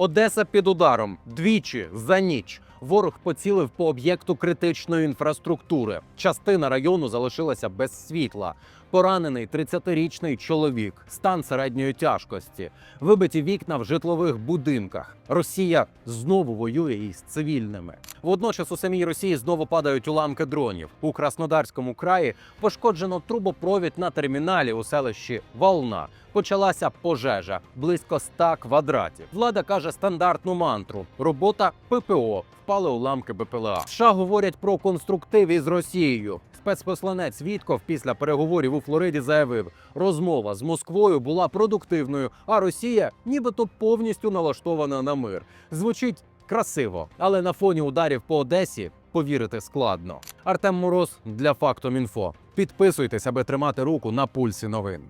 Одеса під ударом двічі за ніч. Ворог поцілив по об'єкту критичної інфраструктури. Частина району залишилася без світла. Поранений 30-річний чоловік, стан середньої тяжкості, вибиті вікна в житлових будинках. Росія знову воює із цивільними. Водночас у самій Росії знову падають уламки дронів. У Краснодарському краї пошкоджено трубопровід на терміналі у селищі Волна. Почалася пожежа близько 100 квадратів. Влада каже стандартну мантру: робота ППО. Впали уламки БПЛА. США говорять про конструктив із Росією. Спецпосланець Вітков після переговорів у Флориді заявив, розмова з Москвою була продуктивною, а Росія нібито повністю налаштована на мир. Звучить красиво, але на фоні ударів по Одесі повірити складно. Артем Мороз для Фактом Інфо. Підписуйтесь, аби тримати руку на пульсі новин.